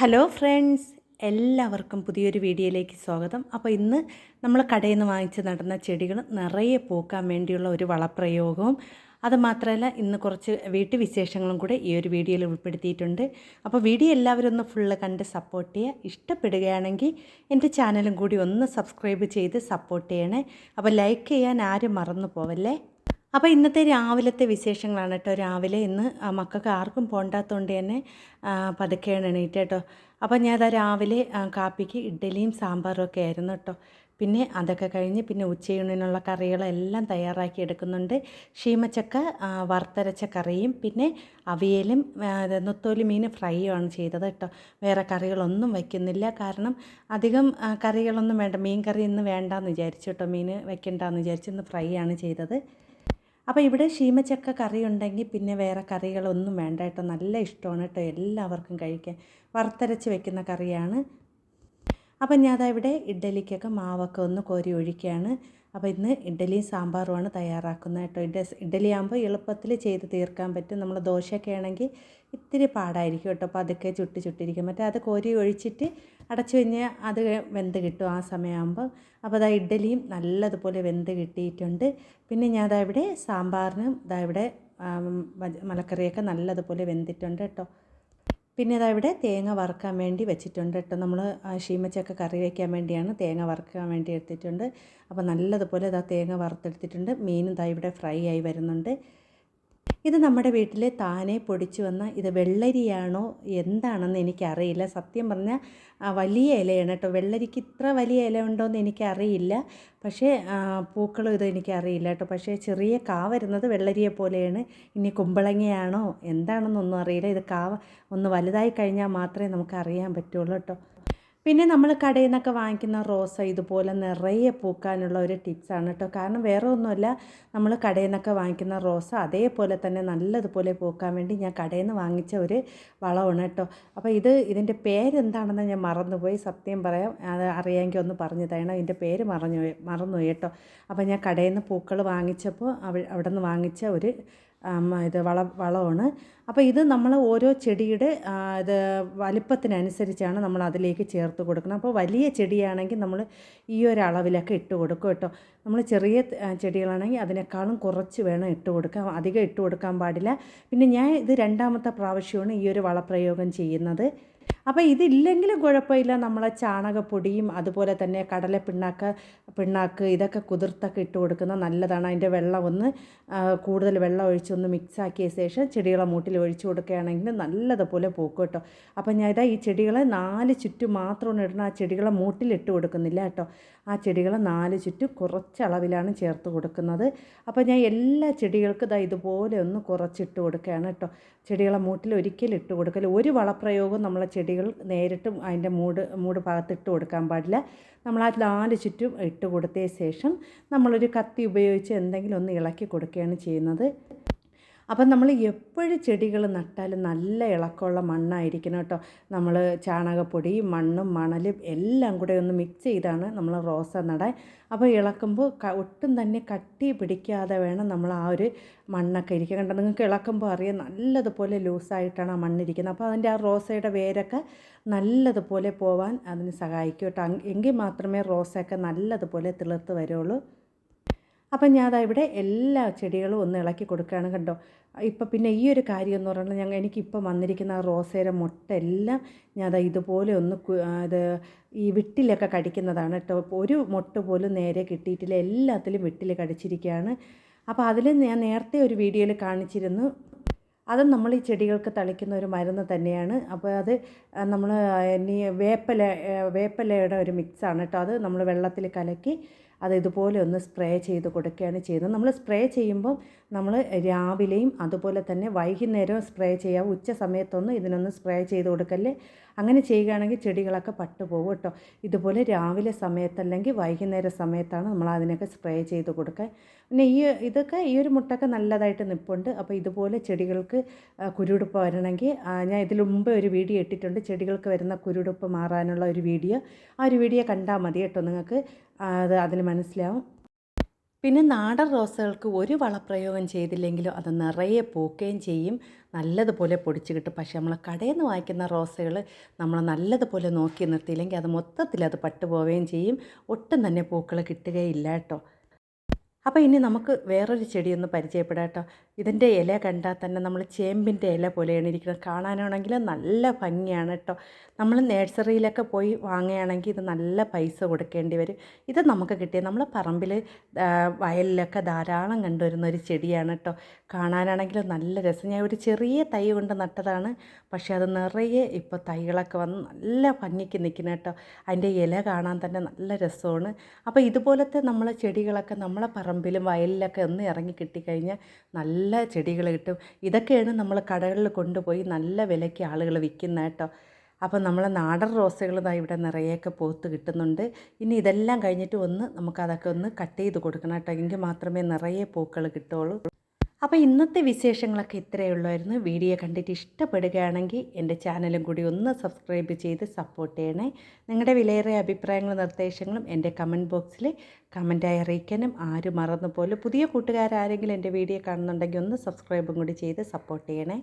Hello friends എല്ലാവർക്കും പുതിയൊരു വീഡിയോയിലേക്ക് സ്വാഗതം. അപ്പോൾ ഇന്ന് നമ്മൾ കടയിൽ നിന്ന് വാങ്ങിച്ച് നടന്ന ചെടികൾ നിറയെ പൂക്കാൻ വേണ്ടിയുള്ള ഒരു വളപ്രയോഗവും അതുമാത്രമല്ല ഇന്ന് കുറച്ച് വീട്ടു വിശേഷങ്ങളും കൂടെ ഈ ഒരു വീഡിയോയിൽ ഉൾപ്പെടുത്തിയിട്ടുണ്ട്. അപ്പോൾ വീഡിയോ എല്ലാവരും ഒന്ന് ഫുള്ള് കണ്ട് സപ്പോർട്ട് ചെയ്യുക. ഇഷ്ടപ്പെടുകയാണെങ്കിൽ എന്റെ ചാനലും കൂടി ഒന്ന് സബ്സ്ക്രൈബ് ചെയ്ത് സപ്പോർട്ട് ചെയ്യണേ. അപ്പോൾ ലൈക്ക് ചെയ്യാൻ ആരും മറന്നു പോവല്ലേ? അപ്പോൾ ഇന്നത്തെ രാവിലത്തെ വിശേഷങ്ങളാണ് കേട്ടോ. രാവിലെ ഇന്ന് മക്കൾക്ക് ആർക്കും പോണ്ടാത്തതുകൊണ്ട് തന്നെ പതുക്കെയാണ് എണീറ്റ് കേട്ടോ. അപ്പോൾ ഞാൻ അതാ രാവിലെ കാപ്പിക്ക് ഇഡ്ഡലിയും സാമ്പാറും ഒക്കെ ആയിരുന്നു കേട്ടോ. പിന്നെ അതൊക്കെ കഴിഞ്ഞ് പിന്നെ ഉച്ചയൂണിനുള്ള കറികളെല്ലാം തയ്യാറാക്കി എടുക്കുന്നുണ്ട്. ഷീമച്ചക്ക വറുത്തരച്ച കറിയും പിന്നെ അവിയലും നൊത്തോലി മീൻ ഫ്രൈയുമാണ് ചെയ്തത് കേട്ടോ. വേറെ കറികളൊന്നും വയ്ക്കുന്നില്ല കാരണം അധികം കറികളൊന്നും വേണ്ട. മീൻ കറി ഇന്ന് വേണ്ടാന്ന് വിചാരിച്ചു കേട്ടോ. മീൻ വെക്കണ്ടെന്ന് വിചാരിച്ചു ഇന്ന് ഫ്രൈ ആണ് ചെയ്തത്. അപ്പോൾ ഇവിടെ ശീമച്ചക്ക കറി ഉണ്ടെങ്കിൽ പിന്നെ വേറെ കറികളൊന്നും വേണ്ട കേട്ടോ. നല്ല ഇഷ്ടമാണ് കേട്ടോ എല്ലാവർക്കും കഴിക്കാൻ. വറുത്തരച്ച് വെക്കുന്ന കറിയാണ്. അപ്പം ഞാൻ ഇവിടെ ഇഡ്ഡലിക്കൊക്കെ മാവൊക്കെ ഒന്ന് കോരി ഒഴിക്കുകയാണ്. അപ്പോൾ ഇന്ന് ഇഡ്ഡലിയും സാമ്പാറുമാണ് തയ്യാറാക്കുന്നത് കേട്ടോ. ഇഡ് ഇഡ്ഡലി ആകുമ്പോൾ എളുപ്പത്തിൽ ചെയ്ത് തീർക്കാൻ പറ്റും. നമ്മൾ ദോശയൊക്കെ ആണെങ്കിൽ ഇത്തിരി പാടായിരിക്കും കേട്ടോ. അപ്പോൾ അതൊക്കെ ചുട്ടി ചുട്ടിരിക്കും. മറ്റേ അത് കോരി ഒഴിച്ചിട്ട് അടച്ചു കഴിഞ്ഞാൽ അത് വെന്ത് കിട്ടും ആ സമയമാകുമ്പോൾ അപ്പോൾ അതാ ഇഡ്ഡലിയും നല്ലതുപോലെ വെന്ത് കിട്ടിയിട്ടുണ്ട്. പിന്നെ ഞാൻ അതാ ഇവിടെ സാമ്പാറിനും ഇതാ ഇവിടെ മലക്കറിയൊക്കെ നല്ലതുപോലെ വെന്തിട്ടുണ്ട് കേട്ടോ. പിന്നെ അതാ ഇവിടെ തേങ്ങ വറുക്കാൻ വേണ്ടി വെച്ചിട്ടുണ്ട് കേട്ടോ. നമ്മൾ ഷീമച്ചക്ക കറി വയ്ക്കാൻ വേണ്ടിയാണ് തേങ്ങ വറുക്കാൻ വേണ്ടി എടുത്തിട്ടുണ്ട്. അപ്പോൾ നല്ലതുപോലെ ഇതാ തേങ്ങ വറുത്തെടുത്തിട്ടുണ്ട്. മീനും ഇതാ ഇവിടെ ഫ്രൈ ആയി വരുന്നുണ്ട്. ഇത് നമ്മുടെ വീട്ടിൽ താനെ പൊടിച്ചു വന്ന ഇത് വെള്ളരിയാണോ? എന്താണെന്ന് എനിക്കറിയില്ല. സത്യം പറഞ്ഞാൽ വലിയ ഇലയാണ് കേട്ടോ. വെള്ളരിക്ക് ഇത്ര വലിയ ഇല ഉണ്ടോയെന്ന് എനിക്കറിയില്ല. പക്ഷേ പൂക്കളും ഇത് എനിക്കറിയില്ല കേട്ടോ. പക്ഷേ ചെറിയ കാ വരുന്നത് വെള്ളരിയെ പോലെയാണ്. ഇനി കുമ്പളങ്ങയാണോ? എന്താണെന്നൊന്നും അറിയില്ല. ഇത് കാവ ഒന്ന് വലുതായി കഴിഞ്ഞാൽ മാത്രമേ നമുക്ക് അറിയാൻ പറ്റുള്ളൂ കേട്ടോ. പിന്നെ നമ്മൾ കടയിൽ നിന്നൊക്കെ വാങ്ങിക്കുന്ന റോസ ഇതുപോലെ നിറയെ പൂക്കാനുള്ള ഒരു ടിപ്സാണ് കേട്ടോ. കാരണം വേറെ ഒന്നുമല്ല നമ്മൾ കടയിൽ നിന്നൊക്കെ വാങ്ങിക്കുന്ന റോസ അതേപോലെ തന്നെ നല്ലതുപോലെ പൂക്കാൻ വേണ്ടി ഞാൻ കടയിൽ നിന്ന് വാങ്ങിച്ച ഒരു വളമാണ് കേട്ടോ. അപ്പോൾ ഇത് ഇതിന്റെ പേരെന്താണെന്ന് ഞാൻ മറന്നുപോയി. സത്യം പറയാം അത് അറിയാമെങ്കിൽ ഒന്ന് പറഞ്ഞു തരണം. ഇതിന്റെ പേര് മറന്നു മറന്നുപോയി കേട്ടോ. അപ്പോൾ ഞാൻ കടയിൽ നിന്ന് പൂക്കൾ വാങ്ങിച്ചപ്പോൾ അവ അവിടെ നിന്ന് വാങ്ങിച്ച ഒരു ഇത് വള വളമാണ്. അപ്പോൾ ഇത് നമ്മൾ ഓരോ ചെടിയുടെ ഇത് വലിപ്പത്തിനനുസരിച്ചാണ് നമ്മൾ അതിലേക്ക് ചേർത്ത് കൊടുക്കുന്നത് അപ്പോൾ വലിയ ചെടിയാണെങ്കിൽ നമ്മൾ ഈ ഒരു അളവിലൊക്കെ ഇട്ട് കൊടുക്കും കേട്ടോ. നമ്മൾ ചെറിയ ചെടികളാണെങ്കിൽ അതിനേക്കാളും കുറച്ച് വേണം ഇട്ട് കൊടുക്കാൻ. അധികം ഇട്ട് കൊടുക്കാൻ പാടില്ല. പിന്നെ ഞാൻ ഇത് രണ്ടാമത്തെ പ്രാവശ്യമാണ് ഈ ഒരു വളപ്രയോഗം ചെയ്യുന്നത്. അപ്പോൾ ഇതില്ലെങ്കിലും കുഴപ്പമില്ല. നമ്മളെ ചാണകപ്പൊടിയും അതുപോലെ തന്നെ കടല പിണ്ണാക്ക് പിണ്ണാക്ക് ഇതൊക്കെ കുതിർത്തൊക്കെ ഇട്ട് കൊടുക്കുന്നത് നല്ലതാണ്. അതിന്റെ വെള്ളം ഒന്ന് കൂടുതൽ വെള്ളം ഒഴിച്ചൊന്ന് മിക്സാക്കിയ ശേഷം ചെടികളെ മൂട്ടിൽ ഒഴിച്ചു കൊടുക്കുകയാണെങ്കിൽ നല്ലതുപോലെ പൂക്കും കേട്ടോ. അപ്പം ഞാൻ ഇതാ ഈ ചെടികളെ നാല് ചുറ്റും മാത്രമാണ് ഇടണം. ആ ചെടികളെ മൂട്ടിലിട്ട് കൊടുക്കുന്നില്ല കേട്ടോ. ആ ചെടികളെ നാല് ചുറ്റും കുറച്ച് അളവിലാണ് ചേർത്ത് കൊടുക്കുന്നത്. അപ്പോൾ ഞാൻ എല്ലാ ചെടികൾക്കും ഇതാ ഇതുപോലെ ഒന്ന് കുറച്ചിട്ട് കൊടുക്കുകയാണ് കേട്ടോ. ചെടികളെ മൂട്ടിൽ ഒരിക്കലും ഇട്ട് കൊടുക്കൽ. ഒരു വളപ്രയോഗം നമ്മളെ ചെടികൾ നേരിട്ടും അതിന്റെ മൂട് മൂട് ഭാഗത്ത് ഇട്ട് കൊടുക്കാൻ പാടില്ല. നമ്മൾ ആ നാല് ചുറ്റും ഇട്ട് കൊടുത്തതിന് ശേഷം നമ്മളൊരു കത്തി ഉപയോഗിച്ച് എന്തെങ്കിലും ഒന്ന് ഇളക്കി കൊടുക്കുകയാണ് ചെയ്യുന്നത്. അപ്പം നമ്മൾ എപ്പോഴും ചെടികൾ നട്ടാലും നല്ല ഇളക്കമുള്ള മണ്ണായിരിക്കണം കേട്ടോ. നമ്മൾ ചാണകപ്പൊടി മണ്ണും മണലും എല്ലാം കൂടെ ഒന്ന് മിക്സ് ചെയ്താണ് നമ്മൾ റോസ നടാൻ. അപ്പോൾ ഇളക്കുമ്പോൾ ഒട്ടും തന്നെ കട്ടി പിടിക്കാതെ വേണം നമ്മൾ ആ ഒരു മണ്ണൊക്കെ ഇരിക്കുക കണ്ടോ നിങ്ങൾക്ക് ഇളക്കുമ്പോൾ അറിയാം നല്ലതുപോലെ ലൂസായിട്ടാണ് ആ മണ്ണിരിക്കുന്നത്. അപ്പോൾ അതിന്റെ ആ റോസയുടെ വേരൊക്കെ നല്ലതുപോലെ പോവാൻ അതിന് സഹായിക്കും കേട്ടോ. എങ്കിൽ മാത്രമേ റോസയൊക്കെ നല്ലതുപോലെ തിളർത്ത് വരുള്ളൂ. അപ്പം ഞാൻ അതാ ഇവിടെ എല്ലാ ചെടികളും ഒന്ന് ഇളക്കി കൊടുക്കുകയാണ് കണ്ടോ? ഇപ്പം പിന്നെ ഈ ഒരു കാര്യം എന്ന് പറയുന്നത് ഞങ്ങൾ എനിക്കിപ്പം വന്നിരിക്കുന്ന ആ റോസയുടെ മുട്ട എല്ലാം ഞാൻ അതാ ഇതുപോലെ ഒന്ന് അത് ഈ വിട്ടിലൊക്കെ കടിക്കുന്നതാണ് കേട്ടോ. ഒരു മുട്ട പോലും നേരെ കിട്ടിയിട്ടില്ല. എല്ലാത്തിലും വിട്ടിൽ കടിച്ചിരിക്കുകയാണ്. അപ്പോൾ അതിൽ ഞാൻ നേരത്തെ ഒരു വീഡിയോയിൽ കാണിച്ചിരുന്നു. അത് നമ്മൾ ഈ ചെടികൾക്ക് തളിക്കുന്ന ഒരു മരുന്ന് തന്നെയാണ്. അപ്പോൾ അത് നമ്മൾ ഇനി വേപ്പല വേപ്പലയുടെ ഒരു മിക്സാണ് കേട്ടോ. അത് നമ്മൾ വെള്ളത്തിൽ കലക്കി അത് ഇതുപോലെ ഒന്ന് സ്പ്രേ ചെയ്ത് കൊടുക്കുകയാണ് ചെയ്യുന്നത്. നമ്മൾ സ്പ്രേ ചെയ്യുമ്പോൾ നമ്മൾ രാവിലെയും അതുപോലെ തന്നെ വൈകുന്നേരവും സ്പ്രേ ചെയ്യാം. ഉച്ച സമയത്തൊന്നും ഇതിനൊന്ന് സ്പ്രേ ചെയ്ത് കൊടുക്കല്ലേ? അങ്ങനെ ചെയ്യുകയാണെങ്കിൽ ചെടികളൊക്കെ പട്ടുപോകും കേട്ടോ. ഇതുപോലെ രാവിലെ സമയത്തല്ലെങ്കിൽ വൈകുന്നേര സമയത്താണ് നമ്മൾ അതിനൊക്കെ സ്പ്രേ ചെയ്ത് കൊടുക്കുക. പിന്നെ ഈ ഇതൊക്കെ ഈ ഒരു മുട്ടൊക്കെ നല്ലതായിട്ട് നിൽപ്പുണ്ട് അപ്പോൾ ഇതുപോലെ ചെടികൾക്ക് കുരുടുപ്പ് വരണമെങ്കിൽ ഞാൻ ഇതിൽ മുമ്പ് ഒരു വീഡിയോ ഇട്ടിട്ടുണ്ട്. ചെടികൾക്ക് വരുന്ന കുരുടുപ്പ് മാറാനുള്ള ഒരു വീഡിയോ. ആ ഒരു വീഡിയോ കണ്ടാൽ മതി കേട്ടോ നിങ്ങൾക്ക്. അത് അതിൽ മനസ്സിലാവും. പിന്നെ നാടൻ റോസുകൾക്ക് ഒരു വളപ്രയോഗം ചെയ്തില്ലെങ്കിലും അത് നിറയെ പൂക്കുകയും ചെയ്യും. നല്ലതുപോലെ പൊടിച്ച് കിട്ടും. പക്ഷേ നമ്മൾ കടയിൽ നിന്ന് വാങ്ങിക്കുന്ന റോസകൾ നമ്മൾ നല്ലതുപോലെ നോക്കി നിർത്തിയില്ലെങ്കിൽ അത് മൊത്തത്തിൽ അത് പട്ടുപോവുകയും ചെയ്യും. ഒട്ടും തന്നെ പൂക്കൾ കിട്ടുകയില്ല കേട്ടോ. അപ്പോൾ ഇനി നമുക്ക് വേറൊരു ചെടിയൊന്ന് പരിചയപ്പെടാം കേട്ടോ. ഇതിന്റെ ഇല കണ്ടാൽ തന്നെ നമ്മൾ ചേമ്പിന്റെ ഇല പോലെയാണ് ഇരിക്കുന്നത്. കാണാനാണെങ്കിൽ നല്ല ഭംഗിയാണ് കേട്ടോ. നമ്മൾ നേഴ്സറിയിലൊക്കെ പോയി വാങ്ങുകയാണെങ്കിൽ ഇത് നല്ല പൈസ കൊടുക്കേണ്ടി വരും. ഇത് നമുക്ക് കിട്ടിയ നമ്മൾ പറമ്പിൽ വയലിലൊക്കെ ധാരാളം കണ്ടുവരുന്ന ഒരു ചെടിയാണ് കേട്ടോ. കാണാനാണെങ്കിൽ നല്ല രസം. ഞാൻ ഒരു ചെറിയ തൈ കൊണ്ട് നട്ടതാണ്. പക്ഷേ അത് നിറയെ ഇപ്പോൾ തൈകളൊക്കെ വന്ന് നല്ല ഭംഗിക്ക് നിൽക്കുന്ന കേട്ടോ. അതിന്റെ ഇല കാണാൻ തന്നെ നല്ല രസമാണ്. അപ്പോൾ ഇതുപോലത്തെ നമ്മളെ ചെടികളൊക്കെ നമ്മളെ പറമ്പിലും വയലിലൊക്കെ ഒന്ന് ഇറങ്ങി കിട്ടിക്കഴിഞ്ഞാൽ നല്ല ചെടികൾ കിട്ടും. ഇതൊക്കെയാണ് നമ്മൾ കടകളിൽ കൊണ്ടുപോയി നല്ല വിലയ്ക്ക് ആളുകൾ വിൽക്കുന്നത് കേട്ടോ. അപ്പോൾ നമ്മൾ നാടൻ റോസുകൾ ദാ ഇവിടെ നിറയെയൊക്കെ പോത്ത് കിട്ടുന്നുണ്ട്. ഇനി ഇതെല്ലാം കഴിഞ്ഞിട്ട് ഒന്ന് നമുക്കതൊക്കെ ഒന്ന് കട്ട് ചെയ്ത് കൊടുക്കണം കേട്ടോ. എങ്കിൽ മാത്രമേ നിറയെ പൂക്കൾ കിട്ടുള്ളൂ അപ്പോൾ ഇന്നത്തെ വിശേഷങ്ങളൊക്കെ ഇത്രയേ ഉള്ളായിരുന്നു വീഡിയോ കണ്ടിട്ട് ഇഷ്ടപ്പെടുകയാണെങ്കിൽ എന്റെ ചാനലും കൂടി ഒന്ന് സബ്സ്ക്രൈബ് ചെയ്ത് സപ്പോർട്ട് ചെയ്യണേ. നിങ്ങളുടെ വിലയേറിയ അഭിപ്രായങ്ങളും നിർദ്ദേശങ്ങളും എന്റെ കമന്റ് ബോക്സിൽ കമന്റായി അറിയിക്കാനും ആരും മറന്നു പോലും പുതിയ കൂട്ടുകാരാരെങ്കിലും എന്റെ വീഡിയോ കാണുന്നുണ്ടെങ്കിൽ ഒന്ന് സബ്സ്ക്രൈബും കൂടി ചെയ്ത് സപ്പോർട്ട് ചെയ്യണേ.